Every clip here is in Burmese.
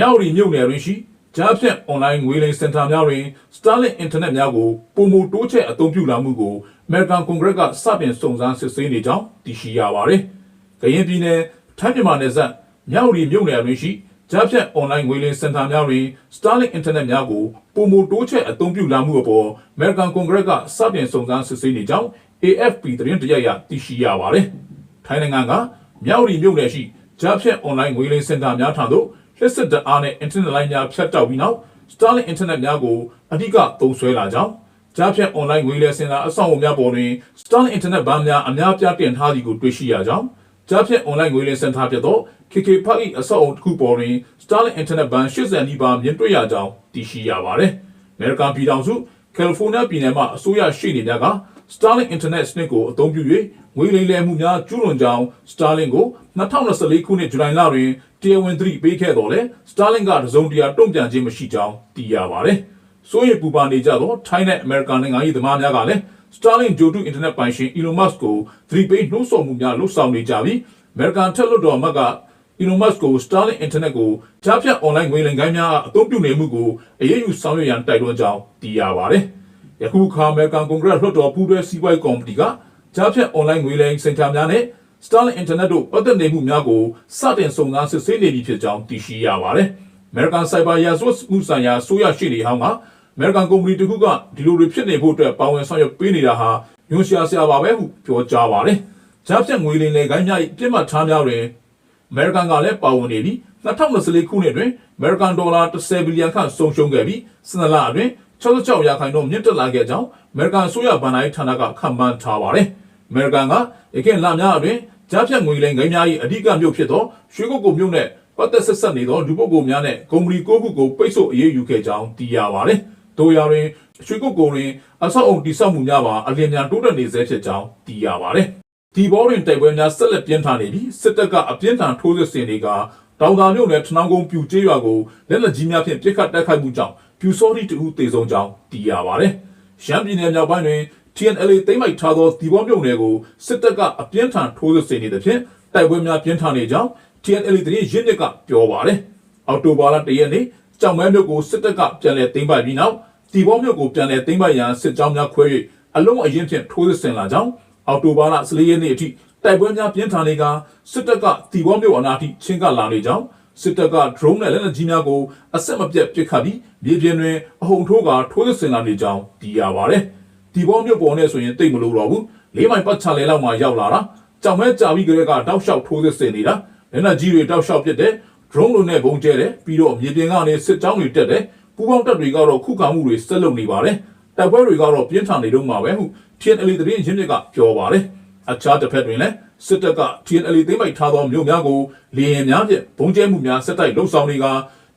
မြောက်ရီမြို့နယ်တွင်ရှိကြားဖြတ်အွန်လိုင်းငွေလိမ်စင်တာများတွင် Starlink အင်တာနက်များကိုပုံမတိုးချဲ့အသုံးပြုလာမှုကို American Congress ကစတင်စုံစမ်းစစ်ဆေးနေကြောင်းသိရှိရပါတယ်။ကရင်ပြည်နယ်ထိုင်းမြန်မာနယ်စပ်မြောက်ရီမြို့နယ်တွင်ရှိကြားဖြတ်အွန်လိုင်းငွေလိမ်စင်တာများတွင် Starlink အင်တာနက်များကိုပုံမတိုးချဲ့အသုံးပြုလာမှုအပေါ် American Congress ကစတင်စုံစမ်းစစ်ဆေးနေကြောင်း AFP သတင်းတရရသိရှိရပါတယ်။ထိုင်းနိုင်ငံကမြောက်ရီမြို့နယ်ရှိကြားဖြတ်အွန်လိုင်းငွေလိမ်စင်တာများထံသို့ လက်စစ်တအားနဲ့ internet line များဖြတ်တောက်ပြီးနောက် Starlink internet များကိုအဓိကသုံးစွဲလာကြောင်းကြားဖြတ် online ငွေလဲစင်တာအဆောက်အအုံများပေါ်တွင် Starlink internet ဗန်းများအများပြားတင်ထားသည်ကိုတွေ့ရှိရကြောင်းကြားဖြတ် online ငွေလဲစင်တာဖြစ်သော KK Park ၏အဆောက်အအုံတစ်ခုပေါ်တွင် Starlink internet ဗန်း80နီးပါးမြင်တွေ့ရကြောင်းသိရှိရပါသည်။ American ပြည်ထောင်စု California ပြည်နယ်မှအစိုးရရှိနေများက Starlink Internet စနစ်ကိုအသုံးပြု၍ငွေလိမ်လည်မှုများကျူးလွန်ကြောင်း Starlink ကို2024ခုနှစ်ဇူလိုင်လတွင် တရားဝင်သတိပေးခဲ့တော်လဲ Starlink ကတစုံတရာတုံ့ပြန်ခြင်းမရှိကြောင်းသိရပါတယ်။စိုးရိမ်ပူပန်နေကြသော China နဲ့ American နိုင်ငံ၏သမားများကလည်း Starlink ဂျိုတူ Internet ပိုင်ရှင် Elon Musk ကိုသတိပေးနှိုးဆော်မှုများလှုပ်ဆောင်နေကြပြီး American ထက်လွတ်တော်အမတ်က Elon Musk ကို Starlink Internet ကိုကြားဖြတ် online ငွေလိမ်ကိုင်းများအသုံးပြုနေမှုကိုအရေးယူဆောင်ရွက်ရန်တိုက်တွန်းကြောင်းသိရပါတယ်။ယခုအခါ American Congress လွှတ်တော်ပူးတွဲစီးပွားရေးကော်မတီကကြားဖြတ် online ငွေလိမ်စင်တာများနဲ့ Starlink Internet တို့ပတ်သက်နေမှုများကိုစတင်စုံစမ်းစစ်ဆေးနေပြီဖြစ်ကြောင်းသိရှိရပါတယ်။ American Cyber ရာဇဝတ်မှုဆိုင်ရာဆိုရရှိနေဟောင်းက American ကုမ္ပဏီတစ်ခုကဒီလိုတွေဖြစ်နေဖို့အတွက်ပါဝင်ဆောင်ရွက်ပေးနေတာဟာညွှန်ရှာဆရာပါပဲဟုပြောကြားပါတယ်။ကြားဖြတ်ငွေလိမ်လေကိုင်းများ၏ပြစ်မှတ်ထားများတွင် American ကလည်းပါဝင်နေပြီး2024ခုနှစ်တွင် American ဒေါ်လာ10ဘီလီယံခန့်ဆုံးရှုံးခဲ့ပြီးစနလအတွင်း66ရာခိုင်နှုန်းမြင့်တက်လာခဲ့ကြောင်း American ဆိုရဗန်နိုင်းဌာနကခန့်မှန်းထားပါတယ်။ American ကရခိုင်လများအတွင်းကြားဖြတ်ငွေလိမ်ဂိမ်းများ၏အဓိကမြို့ဖြစ်သောရွှေကုတ်ကုတ်မြို့နယ်ပတ်သက်ဆက်ဆက်နေသောလူပုဂ္ဂိုလ်များနဲ့ကုမ္ပဏီ၉ခုကိုပိတ်ဆို့အရေးယူခဲ့ကြောင်းသိရပါတယ်။တို့ရာတွင်ရွှေကုတ်ကုတ်တွင်အဆောက်အုံတိစောက်မှုများပါအလင်းမြန်တိုးတက်နေဆဲဖြစ်ကြောင်းသိရပါတယ်။ဒီဘောတွင်တိုက်ပွဲများဆက်လက်ပြင်းထန်နေပြီးစစ်တပ်ကအပြင်းထန်ထိုးစစ်ဆင်တွေကတောင်သာမြို့နယ်ထနောင်းကုန်းပြူကျေးရွာကိုလက်လက်ကြီးများဖြင့်ပစ်ခတ်တိုက်ခိုက်မှုကြောင့်ပြူစောတိတူတေဆုံးကြောင်းသိရပါတယ်။ရှမ်းပြည်နယ်မြောက်ပိုင်းတွင် TNLA သိမ်းပိုက်ထားသောဒီဘောမြို့နယ်ကိုစစ်တပ်ကအပြင်းထန်ထိုးစစ်ဆင်နေသဖြင့်တိုက်ပွဲများပြင်းထန်နေကြောင်း TNLA သတင်းရင်းမြစ်ကပြောပါတယ်။အော်တိုဘာလ၁ရက်နေ့ကြောင်မဲမြို့ကိုစစ်တပ်ကပြန်လည်သိမ်းပိုက်ပြီးနောက်ဒီဘောမြို့ကိုပြန်လည်သိမ်းပိုက်ရန်စစ်ကြောင်းများခွဲ၍အလုံးအရင်ဖြင့်ထိုးစစ်ဆင်လာကြောင်းအော်တိုဘာလ14ရက်နေ့အထိတိုက်ပွဲများပြင်းထန်နေကစစ်တပ်ကဒီဘောမြို့အနားထိချင်းကပ်လာနေကြောင်းစစ်တပ်က drone နဲ့လက်နက်ကြီးများကိုအဆက်မပြတ်ပစ်ခတ်ပြီးမြေပြင်တွင်အဟုန်ထိုးကထိုးစစ်ဆင်လာနေကြောင်းသိရပါတယ်။ ဒီဘောမြို့ပေါ်နဲ့ဆိုရင်တိတ်မလို့တော့ဘူး။လေးမိုင်ပတ်ချလဲလောက်မှရောက်လာတာ။ကြောင်မဲကြာပြီးကလေးကတောက်လျှောက်ထိုးစစ်ဆင်နေတာ။လက်နက်ကြီးတွေတောက်လျှောက်ပစ်တယ်။ drone လိုနဲ့ဘုံကျဲတယ်ပြီးတော့မြေပြင်ကနေစစ်ကြောင်းတွေတက်တယ်။ပူပေါင်းတပ်တွေကတော့ခုခံမှုတွေဆက်လုပ်နေပါတယ်။တိုက်ပွဲတွေကတော့ပြင်းထန်နေတော့မှာပဲဟု TNL သတင်းရင်းမြစ်ကပြောပါတယ်။အခြားတစ်ဖက်တွင်လည်းစစ်တပ်က TNL သိမ်းပိုက်ထားသောမြို့များကိုလေရင်များဖြင့်ဘုံကျဲမှုများဆက်တိုက်လှုပ်ဆောင်နေက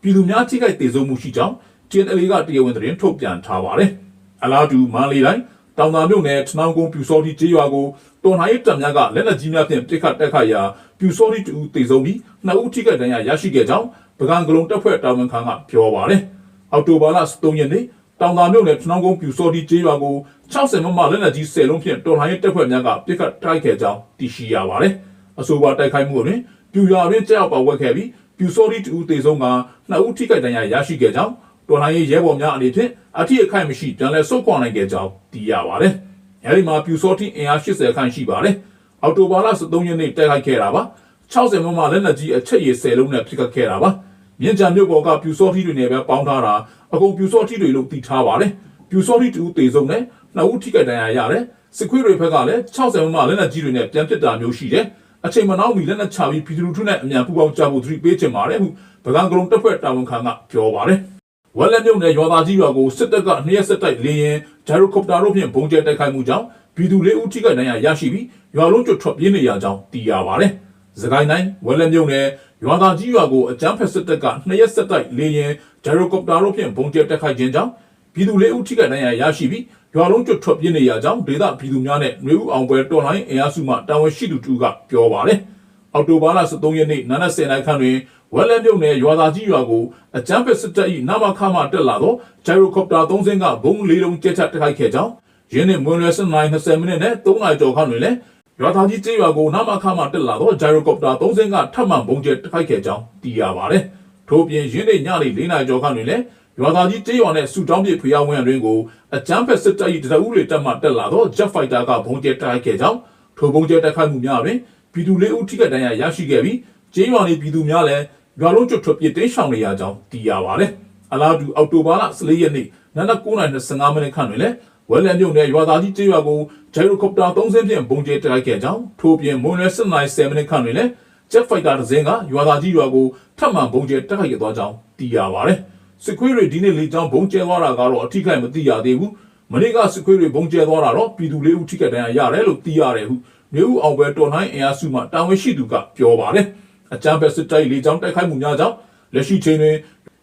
ပြည်သူများထိခိုက်ဒေဆုံးမှုရှိကြောင်း TNL ကတရားဝင်သတင်းထုတ်ပြန်ထားပါတယ်။ အလားတူမန္တလေးတိုင်းတောင်သာမြို့နယ်ထနောင်းကုန်းပြူစောတိကျေးရွာကိုတော်လှန်ရေးတပ်များကလက်နက်ကြီးများဖြင့်ပစ်ခတ်တိုက်ခိုက်ရာပြူစောတိတူတေဆုံးပြီးနှစ်ဦးထိခိုက်ဒဏ်ရာရရှိခဲ့ကြောင်းပကံကလုံးတပ်ဖွဲ့တာဝန်ခံကပြောပါတယ်။အောက်တိုဘာလ3ရက်နေ့တောင်သာမြို့နယ်ထနောင်းကုန်းပြူစောတိကျေးရွာကို60မမလက်နက်ကြီး10လုံးဖြင့်တော်လှန်ရေးတပ်ဖွဲ့များကပစ်ခတ်တိုက်ခဲ့ကြောင်းသိရှိရပါတယ်။အဆိုပါတိုက်ခိုက်မှုတွင်ပြူရွာတွင်ကြောက်ပါဝက်ခဲ့ပြီးပြူစောတိတူတေဆုံးကနှစ်ဦးထိခိုက်ဒဏ်ရာရရှိခဲ့ကြောင်း တော်လှန်ရေးရဲဘော်များအနေဖြင့်အထီးအခိုက်မရှိပြန်လည်ဆုတ်ခွာနိုင်ခဲ့ကြောင်းသိရပါတယ်။အဲဒီမှာပြူစောတိအင်အား80ခန့်ရှိပါတယ်။အော်တိုဘာလ23ရက်နေ့တိုက်ခိုက်ခဲ့တာပါ။60မမလက်နက်ကြီးအချက်ရည်10လုံးနဲ့ဖိကတ်ခဲ့တာပါ။မြင်းကြံမြို့ပေါ်ကပြူစောတိတွေနဲ့ပဲပေါင်းထားတာအကုန်ပြူစောတိတွေလို့သိထားပါတယ်။ပြူစောတိတူတေဆုံးနဲ့နှစ်ဦးထိခိုက်ဒဏ်ရာရတယ်။စစ်ခွေးတွေဘက်ကလည်း60မမလက်နက်ကြီးတွေနဲ့ပြန်ပစ်တာမျိုးရှိတယ်။အချိန်မနှောင်းမီလက်နက်ချပြီးပြည်သူလူထုနဲ့အမြန်ပူးပေါင်းကြဖို့သတိပေးချင်ပါတယ်ဟုဗကံကလုံးတပ်ဖွဲ့တာဝန်ခံကပြောပါတယ်။ ဝက်လက်မြုံနယ်ရွာသားကြီးရွာကိုစစ်တပ်ကနှစ်ရက်ဆက်တိုက်လေရင်ဂျာရိုကော်ပတာတို့ဖြင့်ဘုံကျဲတိုက်ခိုက်မှုကြောင့်ပြည်သူလေးဦးထိခိုက်ဒဏ်ရာရရှိပြီးရွာလုံးကျွတ်ထွက်ပြေးနေရကြောင်းသိရပါတယ်။စကိုင်းတိုင်းဝက်လက်မြုံနယ်ရွာသားကြီးရွာကိုအကြမ်းဖက်စစ်တပ်ကနှစ်ရက်ဆက်တိုက်လေရင်ဂျာရိုကော်ပတာတို့ဖြင့်ဘုံကျဲတိုက်ခိုက်ခြင်းကြောင့်ပြည်သူလေးဦးထိခိုက်ဒဏ်ရာရရှိပြီးရွာလုံးကျွတ်ထွက်ပြေးနေရကြောင်းဒေသပြည်သူများနဲ့နှွေဦးအောင်ပွဲတော်လိုင်းအင်အားစုမှတာဝန်ရှိသူတူကပြောပါတယ်။အော်တိုဘာလ23ရက်နေ့နနက်10:00နာရီခန့်တွင် ဝက်လက်မြုံနယ်ရွာသားကြီးရွာကိုအကြမ်းဖက်စစ်တပ်၏နမခမှတက်လာသောဂျိုင်ရိုကော်ပတာ3စင်းကဘုံလေးလုံးကျက်ချတိုက်ခိုက်ခဲ့ကြောင်းရင်းနှင့်မွန်လွယ်7:20မိနစ်နဲ့3နာရီကျော်ခန့်တွင်လည်းရွာသားကြီးကျေးရွာကိုနမခမှတက်လာသောဂျိုင်ရိုကော်ပတာ3စင်းကထပ်မံဘုံကျက်တိုက်ခိုက်ခဲ့ကြောင်းသိရပါတယ်။ထို့ပြင်ရင်းနေညနေ၄နာရီကျော်ခန့်တွင်လည်းရွာသားကြီးကျေးရွာနဲ့စူတောင်းပြဖျားဝင်အတွင်းကိုအကြမ်းဖက်စစ်တပ်၏တရဦးတွေတက်မှတက်လာသော Jet Fighter ကဘုံကျဲတိုက်ခဲ့ကြောင်းထိုဘုံကျဲတိုက်ခိုက်မှုများတွင်ပြည်သူလေးဦးထိခိုက်ဒဏ်ရာရရှိခဲ့ပြီးကျေးရွာနေပြည်သူများလည်း ရွာလုံးကျွတ်ထွက်ပြေးတိမ်းရှောင်နေရကြောင်းသိရပါတယ်။အလားတူအောက်တိုဘာလ14ရက်နေ့နနက်9:25မိနစ်ခန့်တွင်လည်းဝဲလန်မြုံနယ်ရွာသားကြီးကျေးရွာကိုဂျယ်ရိုကော်ပတာ3စင်းဖြင့်ဘုံကျဲတိုက်ခဲ့ကြောင်းထို့ပြင်မွန်နယ်7:7မိနစ်ခန့်တွင်လည်း Jet Fighter တစ်စင်းကရွာသားကြီးရွာကိုထပ်မံဘုံကျဲတိုက်ခိုက်ခဲ့သွားကြောင်းသိရပါတယ်။စစ်ခွေးတွေဒီနေ့လေကြောင်းဘုံကျဲသွားတာကတော့အထိခိုက်မသိရသေးဘူး။မနေ့ကစစ်ခွေးတွေဘုံကျဲသွားတာတော့ပြည်သူလေးဦးထိခိုက်ဒဏ်ရာရတယ်လို့သိရတယ်ဟုမျိုးဦးအောင်ပဲတော်နိုင်အင်အားစုမှတာဝန်ရှိသူကပြောပါတယ်။ အကြမ်းဖက်စစ်တပ်လေကြောင်းတိုက်ခိုက်မှုများကြောင့်လက်ရှိချိန်တွင်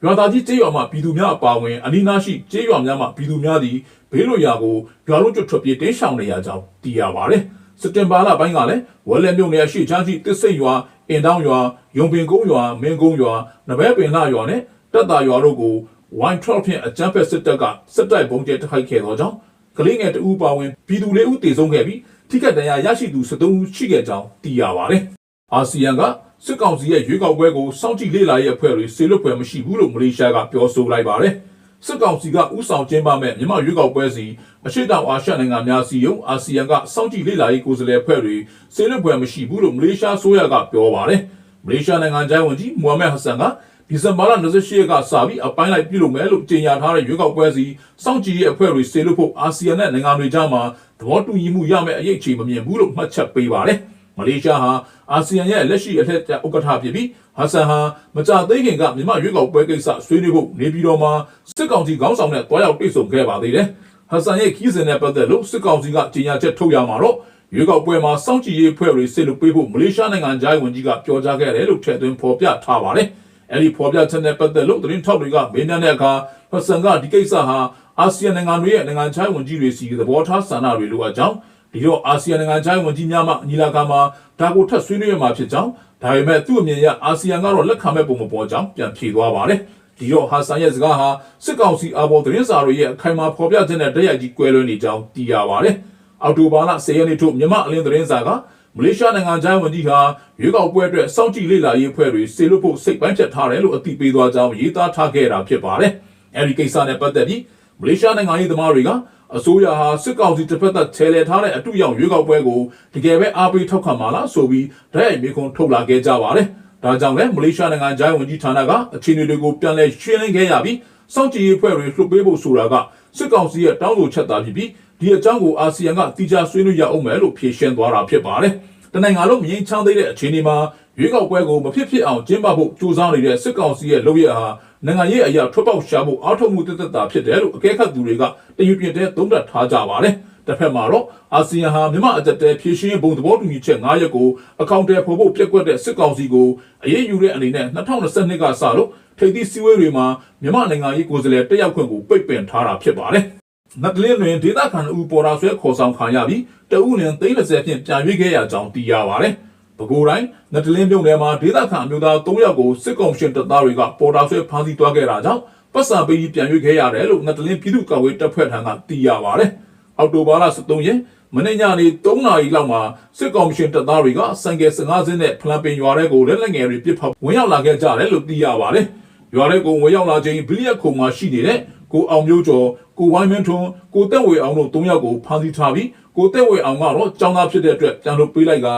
ရွာသားကြီးကျေးရွာမှပြည်သူများအပါအဝင်အနီးနားရှိကျေးရွာများမှပြည်သူများသည်ဘေးလွတ်ရာကိုရွာလုံးကျွတ်ထွက်ပြေးတင်းရှောင်နေရကြောင်းသိရပါတယ်။စက်တင်ဘာလပိုင်းကလည်းဝဲလဲမြုံနယ်ရှိချမ်းကြီးတစ်စိတ်ရွာအင်တောင်းရွာယုံပင်ကုန်းရွာမင်းကုန်းရွာနဘဲပင်လှရွာနဲ့တက်တာရွာတို့ကို112ဖြင့်အကြမ်းဖက်စစ်တပ်ကစစ်တိုက်ပုံကျဲတိုက်ခိုက်ခဲ့သောကြောင့်ကလေးငယ်တဦးပါဝင်ပြည်သူလေးဦးတေဆုံးခဲ့ပြီးထိခိုက်ဒဏ်ရာရရှိသူ73ဦးရှိခဲ့ကြောင်းသိရပါတယ်။ အာဆီယံကစစ်ကောင်စီရဲ့ရွေးကောက်ပွဲကိုစောင့်ကြည့်လေ့လာရေးအဖွဲ့တွေဆေလွတ်ပွဲမရှိဘူးလို့မလေးရှားကပြောဆိုလိုက်ပါတယ်။စစ်ကောင်စီကဥဆောင်ကျင်းပမဲ့မြန်မာရွေးကောက်ပွဲစီအရှိတောင်အာရှနိုင်ငံများစီယုံအာဆီယံကစောင့်ကြည့်လေ့လာရေးကိုယ်စားလှယ်အဖွဲ့တွေဆေလွတ်ပွဲမရှိဘူးလို့မလေးရှားဆိုရကပြောပါတယ်။မလေးရှားနိုင်ငံသားဝန်ကြီးမိုဟာမက်ဟဆန်ကဒီဇင်ဘာလ28ရက်ကစပြီးအပိုင်းလိုက်ပြုလုပ်မယ်လို့ကြေညာထားတဲ့ရွေးကောက်ပွဲစီစောင့်ကြည့်ရေးအဖွဲ့တွေဆေလွတ်ဖို့အာဆီယံနဲ့နိုင်ငံတွေကြားမှာသဘောတူညီမှုရမယ့်အရေးအခြေမမြင်ဘူးလို့မှတ်ချက်ပေးပါတယ်။ မလေးရှားဟာအာဆီယံရဲ့လက်ရှိအထက်ဥက္ကဋ္ဌဖြစ်ပြီးဟဆန်ဟာမကြသေးခင်ကမြန်မာရွေးကောက်ပွဲကိစ္စဆွေးနွေးဖို့နေပြည်တော်မှာစစ်ကောင်စီခေါင်းဆောင်နဲ့တွားရောက်တွေ့ဆုံခဲ့ပါသေးတယ်။ဟဆန်ရဲ့ခီးစဉ်နဲ့ပတ်သက်လို့စစ်ကောင်စီကကြေညာချက်ထုတ်ရမှာတော့ရွေးကောက်ပွဲမှာစောင့်ကြည့်ရေးဖွဲ့တွေစစ်လို့ပေးဖို့မလေးရှားနိုင်ငံသားဝန်ကြီးကပြောကြားခဲ့တယ်လို့ထည့်သွင်းဖော်ပြထားပါတယ်။အဲဒီဖော်ပြချက်နဲ့ပတ်သက်လို့သတင်းထောက်တွေကမေးမြန်းတဲ့အခါဟဆန်ကဒီကိစ္စဟာအာဆီယံနိုင်ငံတွေရဲ့နိုင်ငံခြားဝန်ကြီးတွေစီသဘောထားဆန္ဒတွေလိုအပ်ကြောင်း ဒီတော့အာဆီယံနိုင်ငံခြားဝန်ကြီးများမှညီလာခံမှာဒါကိုထပ်ဆွေးနွေးရမှာဖြစ်ကြောင်းဒါပေမဲ့သူ့အမြင်အရအာဆီယံကတော့လက်ခံမဲ့ပုံမပေါ်ကြောင်းပြန်ဖြေသွားပါတယ်ဒီတော့ဟာဆန်ရဲ့စကားဟာစစ်ကောင်စီအဘော်သတင်းစာတွေရဲ့အခိုင်အမာဖော်ပြချက်နဲ့တရက်ကြီးကွဲလွဲနေကြောင်းသိရပါတယ်အော်တိုဘာလ10ရက်နေ့ထုတ်မြန်မာအလင်းသတင်းစာကမလေးရှားနိုင်ငံသားဝန်ကြီးဟာရွေးကောက်ပွဲအတွက်စောင့်ကြည့်လေ့လာရေးအဖွဲ့တွေစေလွတ်ဖို့စိတ်ပိုင်းဖြတ်ထားတယ်လို့အသိပေးသွားကြောင်းရေးသားထားခဲ့တာဖြစ်ပါတယ်အဲဒီကိစ္စနဲ့ပတ်သက်ပြီးမလေးရှားနိုင်ငံရေးသမားတွေက အစိုးရဟာစစ်ကောင်စီတစ်ဖက်သက်ချဲလဲထားတဲ့အတူရောက်ရွေးကောက်ပွဲကိုတကယ်ပဲအားပေးထောက်ခံမှာလားဆိုပြီးဓာတ်ရိုက်မြေခွန်းထုတ်လာခဲ့ကြပါတယ်။ဒါကြောင့်လည်းမလေးရှားနိုင်ငံဂျိုင်းဝန်ကြီးဌာနကအခြေအနေတွေကိုပြန်လည်ရှင်းလင်းခဲ့ရပြီးစောင့်ကြည့်ရေးဖွဲ့တွေလွှတ်ပေးဖို့ဆိုတာကစစ်ကောင်စီရဲ့တောင်းဆိုချက်သာဖြစ်ပြီးဒီအကြောင်းကိုအာဆီယံကတိကျဆွေးနွေးရအောင်မယ်လို့ဖြေရှင်းသွားတာဖြစ်ပါတယ်။တနိုင်ငံလုံးမငြိမ်းချမ်းသေးတဲ့အခြေအနေမှာ ရွေးကောက်ပွဲကိုမဖြစ်ဖြစ်အောင်ကျင်းပဖို့ကြိုးစားနေတဲ့စစ်ကောင်စီရဲ့လုပ်ရဟာနိုင်ငံရေးအရာထွက်ပေါက်ရှာဖို့အောက်ထုတ်မှုတသက်တာဖြစ်တယ်လို့အကဲခတ်သူတွေကတယူပြင်းတဲ့သုံးသပ်ထားကြပါတယ်။တစ်ဖက်မှာတော့အာဆီယံဟာမြန်မာအကြက်တဲဖြည့်ရှင်းဘုံသဘောတူညီချက်9ရက်ကိုအကောင့်တွေဖော်ဖို့ပြက်ကွက်တဲ့စစ်ကောင်စီကိုအရေးယူတဲ့အနေနဲ့2022ကစလို့ထိပ်သီးစည်းဝေးတွေမှာမြန်မာနိုင်ငံရေးကိုယ်စားလှယ်တက်ရောက်ခွင့်ကိုပိတ်ပင်ထားတာဖြစ်ပါတယ်။နတ်ကလေးတွင်ဒေသခံအူပေါ်တာဆွဲခေါ်ဆောင်ခံရပြီးတအုပ်လင်30ဖြင့်ပြန်ရွေးခဲ့ရကြောင်းသိရပါတယ်။ ပဲခူးတိုင်းနတလင်းမြို့နယ်မှာဒေသခံအမျိုးသား3ယောက်ကိုစစ်ကောင်ရှင်တပ်သားတွေကပေါ်တာဆွဲဖမ်းဆီးသွားခဲ့တာကြောင့်ပတ်စံပေးပြီးပြန်ရွေးခဲ့ရတယ်လို့နတလင်းပြည်သူ့ကာကွယ်တပ်ဖွဲ့ထံကသိရပါတယ်။အောက်တိုဘာလ23ရက်မနေ့ညနေ3နာရီလောက်မှာစစ်ကောင်ရှင်တပ်သားတွေကစံကယ်15စင်းနဲ့ဖလန်ပင်ရွာထဲကိုလက်လက်ငယ်တွေပစ်ဖောက်ဝင်ရောက်လာခဲ့ကြတယ်လို့သိရပါတယ်။ရွာထဲကိုဝင်ရောက်လာချိန်ဘီလီယက်ခုံမှာရှိနေတဲ့ ကိုအောင်မျိုးကျော်ကိုဝိုင်းမင်းထွန်းကိုတက်ဝေအောင်တို့၃ယောက်ကိုဖမ်းဆီးထားပြီးကိုတက်ဝေအောင်ကတော့ចောင်းသားဖြစ်တဲ့အတွက်ပြန်လို့ပေးလိုက်က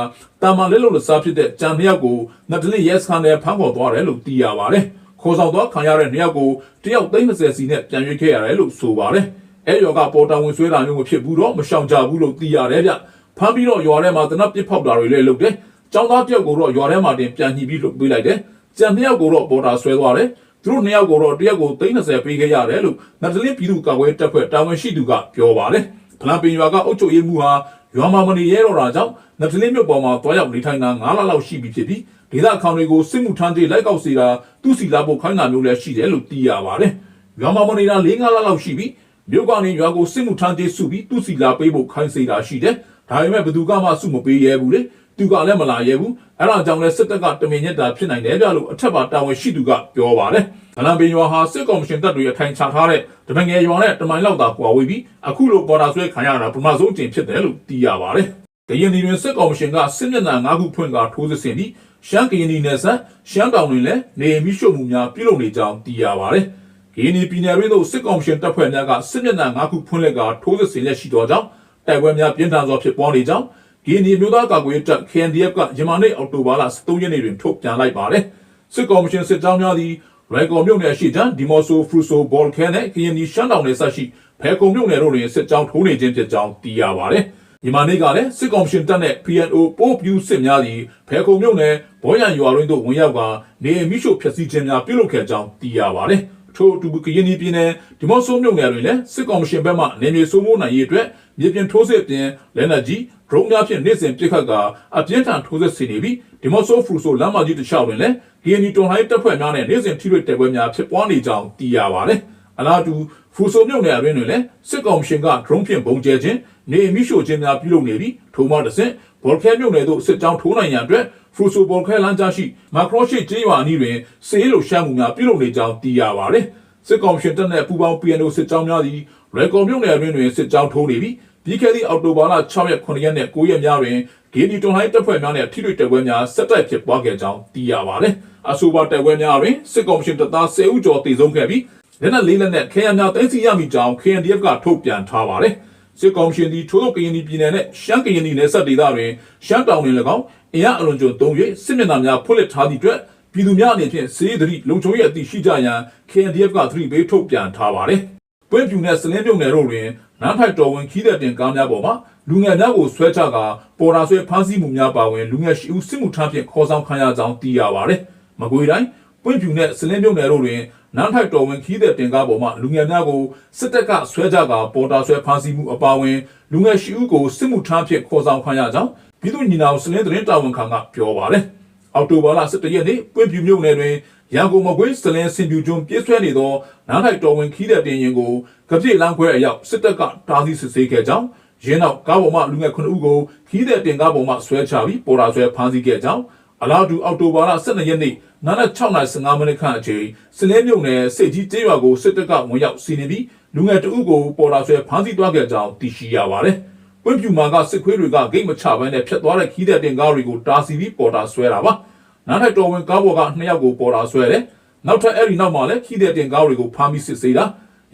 တာမန်လက်လို့လစားဖြစ်တဲ့ကြံနှစ်ယောက်ကိုနတ်တလစ်ရဲစခန်းထဲဖမ်းခေါ်သွားတယ်လို့သိရပါတယ်ခေါ်ဆောင်သွားခံရတဲ့နှစ်ယောက်ကိုတယောက်30စီနဲ့ပြန်ရွေးခဲ့ရတယ်လို့ဆိုပါတယ်အဲရောကပေါ်တာဝင်ဆွဲတာမျိုးမဖြစ်ဘူးတော့မရှောင်ကြဘူးလို့သိရတယ်ဗျဖမ်းပြီးတော့ရွာထဲမှာတနက်ပစ်ဖောက်တာတွေလည်းလုပ်တယ်ចောင်းသားတယောက်ကိုတော့ရွာထဲမှာတင်ပြန်ညှိပြီးလုပ်ပေးလိုက်တယ်ကြံနှစ်ယောက်ကိုတော့ပေါ်တာဆွဲသွားတယ် သူတို့နှစ်ယောက်ကိုတော့တယောက်ကို30ပေးခဲ့ရတယ်လို့နတ်တလင်းပြည်သူ့ကာကွယ်တပ်ဖွဲ့တာဝန်ရှိသူကပြောပါတယ်ဖလန်ပင်ရွာကအုပ်ချုပ်ရေးမှူးဟာရွာမှာမနေရတော့တာကြောင့်နတ်တလင်းမြို့ပေါ်မှာတွားရောက်နေထိုင်တာ9လလောက်ရှိပြီဖြစ်ပြီးဒေသခံတွေကိုစစ်မှုထမ်းကြေးလိုက်ကောက်စီတာသူ့စီလာဖို့ခိုင်းတာမျိုးလည်းရှိတယ်လို့သိရပါတယ်ရွာမှာမနေတာ4-5လလောက်ရှိပြီးမြို့ကနေရွာကိုစစ်မှုထမ်းကြေးစုပြီးသူ့စီလာပေးဖို့ခိုင်းစေတာရှိတယ်ဒါပေမဲ့ဘယ်သူကမှစုမပေးရဲဘူးလေ သူကလည်းမလာရဲဘူးအဲ့ဒါကြောင့်လဲစစ်တပ်ကတမင်ညက်တာဖြစ်နိုင်တယ်ကြလို့အထက်ပါတာဝန်ရှိသူကပြောပါတယ်ဗလန်ပင်ရွာဟာစစ်ကောင်ရှင်တပ်တွေအထိုင်ချထားတဲ့တမန်ငယ်ရွာနဲ့တမိုင်လောက်သာကွာဝေးပြီးအခုလိုပေါ်တာဆွဲခံရတာပထမဆုံးကျင်ဖြစ်တယ်လို့သိရပါတယ်။ကရင်ပြည်တွင်စစ်ကောင်ရှင်ကစစ်မျက်နှာ၅ခုဖွင့်ကထိုးစစ်ဆင်ပြီးရှမ်းကရင်ပြည်နယ်ဆက်ရှမ်းတောင်တွင်လည်းနေအိမ်မိရှုမှုများပြုလုပ်နေကြောင်းသိရပါတယ်။ကရင်ပြည်နယ်တွင်သို့စစ်ကောင်ရှင်တပ်ဖွဲ့များကစစ်မျက်နှာ၅ခုဖွင့်လှစ်ကထိုးစစ်ဆင်လက်ရှိသောကြောင့်တိုက်ပွဲများပြင်းထန်စွာဖြစ်ပွားနေကြောင်း ကရင်ပြည်မျိုးသားကာကွယ်ရေးတပ် KNDF ကယမနေ့အောက်တိုဘာလ13ရက်နေ့တွင်ထုတ်ပြန်လိုက်ပါတယ်။စစ်ကောင်ရှင်စစ်ကြောင်းများသည်ရိုင်ကော်မြို့နယ်ရှိတန်းဒီမော့ဆိုဖရူဆိုဘော်လ်ခဲနဲ့ကရင်ပြည်ရှမ်းတောင်နယ်ဆက်ရှိဖဲခုံမြို့နယ်တို့တွင်စစ်ကြောင်းထိုးနေခြင်းဖြစ်ကြောင်းသိရပါတယ်။မြန်မာနေ့ကလည်းစစ်ကောင်ရှင်တပ်နဲ့ PNO ပို့ပြူစစ်များသည်ဖဲခုံမြို့နယ်ဘောရန်ရွာရင်းတို့ဝင်ရောက်ကနေအိမ်မိရှုဖျက်ဆီးခြင်းများပြုလုပ်ခဲ့ကြောင်းသိရပါတယ်။ထို့အတူကရင်ပြည်နယ်ဒီမော့ဆိုမြို့နယ်တွင်လည်းစစ်ကောင်ရှင်ဘက်မှနေမြေစိုးမိုးနိုင်ရေးအတွက် မြေပြင်ထိုးစစ်ပြင်လက်နက်ကြီးဒရုန်းများဖြင့်နေ့စဉ်ပစ်ခတ်ကာအပြင်းထန်ထိုးစစ်ဆင်နေပြီးဒီမော့ဆိုဖရူဆိုလမ်းမကြီးတစ်လျှောက်တွင်လည်း KNY တွန်ဟိုင်းတပ်ဖွဲ့များနဲ့နေ့စဉ်ထိတွေ့တိုက်ပွဲများဖြစ်ပွားနေကြောင်းသိရပါတယ်။အလားတူဖရူဆိုမြို့နယ်အတွင်းတွင်လည်းစစ်ကောင်ရှင်ကဒရုန်းဖြင့်ပုံကျဲခြင်းနေအိမ်မိရှို့ခြင်းများပြုလုပ်နေပြီးထိုမှတစ်ဆင့်ဘော်ခဲမြို့နယ်သို့စစ်ကြောင်းထိုးနိုင်ရန်အတွက်ဖရူဆိုဘော်ခဲလမ်းကြားရှိမာခရောရှိကျေးရွာအနီးတွင်စေးလိုရှမ်းမှုများပြုလုပ်နေကြောင်းသိရပါတယ်။ စစ်ကောင်ရှင်တပ်နဲ့ပူးပေါင်း PNO စစ်ကြောင်းများသည်ရေကော်မြို့နယ်အတွင်းတွင်စစ်ကြောင်းထိုးနေပြီးပြီးခဲ့သည့်အောက်တိုဘာလ6ရက်9ရက်နဲ့9ရက်များတွင်ဂေဒီတွန်ဟိုင်းတပ်ဖွဲ့များနဲ့ထိတွေ့တိုက်ပွဲများဆက်တိုက်ဖြစ်ပွားခဲ့ကြောင်းသိရပါတယ်။အဆိုပါတိုက်ပွဲများတွင်စစ်ကောင်ရှင်တပ်သား10ဦးကျော်တေဆုံးခဲ့ပြီးလက်နက်လေးလက်နက်ခဲယမ်းများသိမ်းဆည်းရမိကြောင်း KNDF ကထုတ်ပြန်ထားပါတယ်။စစ်ကောင်ရှင်သည်ထိုးထုတ်ကရင်ပြည်နယ်နဲ့ရှမ်းကရင်ပြည်နယ်ဆက်ဒေသတွင်ရှမ်းတောင်တွင်၎င်းအင်အားအလွန်ကျွံသုံး၍စစ်မျက်နှာများဖွင့်လှစ်ထားသည့်အတွက် ပြည်သူများအနေဖြင့်စေးသတိလုံခြုံရေးအသည့်ရှိကြရန် KNDF ကသတိပေးထုတ်ပြန်ထားပါတယ်။ပွင့်ပြူနဲ့စလင်းပြုံနယ်တို့တွင်နန်းထိုက်တော်ဝင်ခီးတဲ့တင်ကားများပေါ်မှာလူငယ်များကိုဆွဲချကပေါ်တာဆွဲဖမ်းဆီးမှုများပါဝင်လူငယ်ရှိဦးစစ်မှုထမ်းဖြင့်ခေါ်ဆောင်ခံရကြောင်းသိရပါတယ်။မကွေးတိုင်းပွင့်ပြူနဲ့စလင်းပြုံနယ်တို့တွင်နန်းထိုက်တော်ဝင်ခီးတဲ့တင်ကားပေါ်မှာလူငယ်များကိုစစ်တပ်ကဆွဲချကပေါ်တာဆွဲဖမ်းဆီးမှုအပါဝင်လူငယ်ရှိဦးကိုစစ်မှုထမ်းဖြင့်ခေါ်ဆောင်ခံရကြောင်းပြည်သူ့ညီနောင်စလင်းသတင်းတာဝန်ခံကပြောပါတယ်။ အောက်တိုဘာလ17ရက်နေ့ပွင့်ပြူမြို့နယ်တွင်ရန်ကုန်မကွေးစလင်းစင်ပြူကျွန်းပြည့်ဆွဲနေသောနားထိုက်တော်ဝင်ခီးတဲ့တင်ရင်ကိုကပြည့်လမ်းခွဲအရောက်စစ်တပ်ကတားဆီးစစ်ဆေးခဲ့ကြောင်းရင်းနောက်ကားပေါ်မှလူငယ်9ဦးကိုခီးတဲ့တင်ကားပေါ်မှဆွဲချပြီးပေါ်တာဆွဲဖမ်းဆီးခဲ့ကြောင်းအလားတူအောက်တိုဘာလ12ရက်နေ့နာနက်6:15မိနစ်ခန့်အချိန်စလင်းမြုံနယ်စိတ်ကြီးကျေးရွာကိုစစ်တပ်ကဝင်ရောက်စီးနင်းပြီးလူငယ်တအုပ်ကိုပေါ်တာဆွဲဖမ်းဆီးသွားခဲ့ကြောင်းသိရှိရပါတယ်။ ပွင့်ပြူမာကစစ်ခွေးတွေကဂိတ်မချဘဲနဲ့ဖျက်သွားတဲ့ခီးတဲ့တင်ကားတွေကိုတားဆီးပြီးပေါ်တာဆွဲတာပါ။နားထိုက်တော်ဝင်ကားပေါ်က2ယောက်ကိုပေါ်တာဆွဲတယ်။နောက်ထပ်အဲ့ဒီနောက်မှာလည်းခီးတဲ့တင်ကားတွေကိုဖမ်းပြီးစစ်ဆေးတာ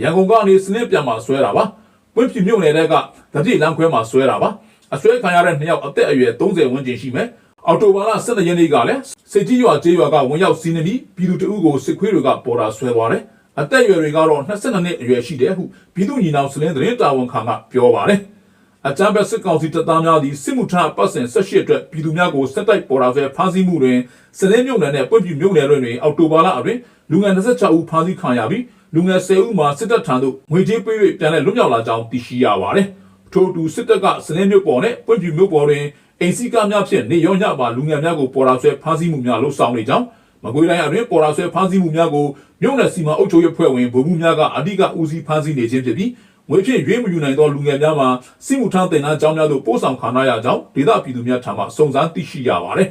ရန်ကုန်ကနေစနစ်ပြန်မှာဆွဲတာပါ။ပွင့်ပြူမြို့နယ်တဲကတတိလမ်းခွဲမှာဆွဲတာပါ။အဆွဲခံရတဲ့2ယောက်အသက်အရွယ်30ဝန်းကျင်ရှိမယ်။အော်တိုဘာလ12ရက်နေ့ကလည်းစစ်ကြီးရွာကျေးရွာကဝင်ရောက်စီးနှင်းပြီးပြည်သူတအုပ်ကိုစစ်ခွေးတွေကပေါ်တာဆွဲသွားတယ်။အသက်အရွယ်တွေကတော့22နှစ်အရွယ်ရှိတယ်ဟုပြည်သူညီနောင်စလင်းသတင်းတာဝန်ခံကပြောပါတယ်။ အကြမ်းဖက်စစ်ကောင်စီတပ်သားများသည်စစ်မှုထမ်းပတ်စဉ်18အတွက်ပြည်သူများကိုစစ်တိုက်ပေါ်တာဆွဲဖမ်းဆီးမှုတွင်စလင်းမြုံနယ်နဲ့ပွင့်ပြူမြုံနယ်တွင်တွင်အော်တိုဘာလအတွင်းလူငယ်26ဦးဖမ်းဆီးခံရပြီးလူငယ်10ဦးမှာစစ်တပ်ထံသို့ငွေကြေးပေး၍ပြန်လည်လွတ်မြောက်လာကြောင်းသိရှိရပါတယ်။ထို့အတူစစ်တပ်ကစလင်းမြုပ်ပေါ်နဲ့ပွင့်ပြူမြုပ်ပေါ်တွင်အိမ်စီကားများဖြင့်နေရောညပါလူငယ်များကိုပေါ်တာဆွဲဖမ်းဆီးမှုများလှုပ်ဆောင်နေကြောင်းမကွေးတိုင်းအတွင်းပေါ်တာဆွဲဖမ်းဆီးမှုများကိုမြို့နယ်စီမံအုပ်ချုပ်ရေးဖွဲ့ဝင်ဗိုလ်မှူးများကအဓိကဦးစီးဖမ်းဆီးနေခြင်းဖြစ်ပြီး ငွေဖြင့်ရွေးမယူနိုင်သောလူငယ်များမှာစစ်မှုထမ်းတင်တန်းကြောင်းများသို့ပို့ဆောင်ခံရကြောင်းဒေသပြည်သူများထံမှစုံစမ်းသိရှိရပါတယ်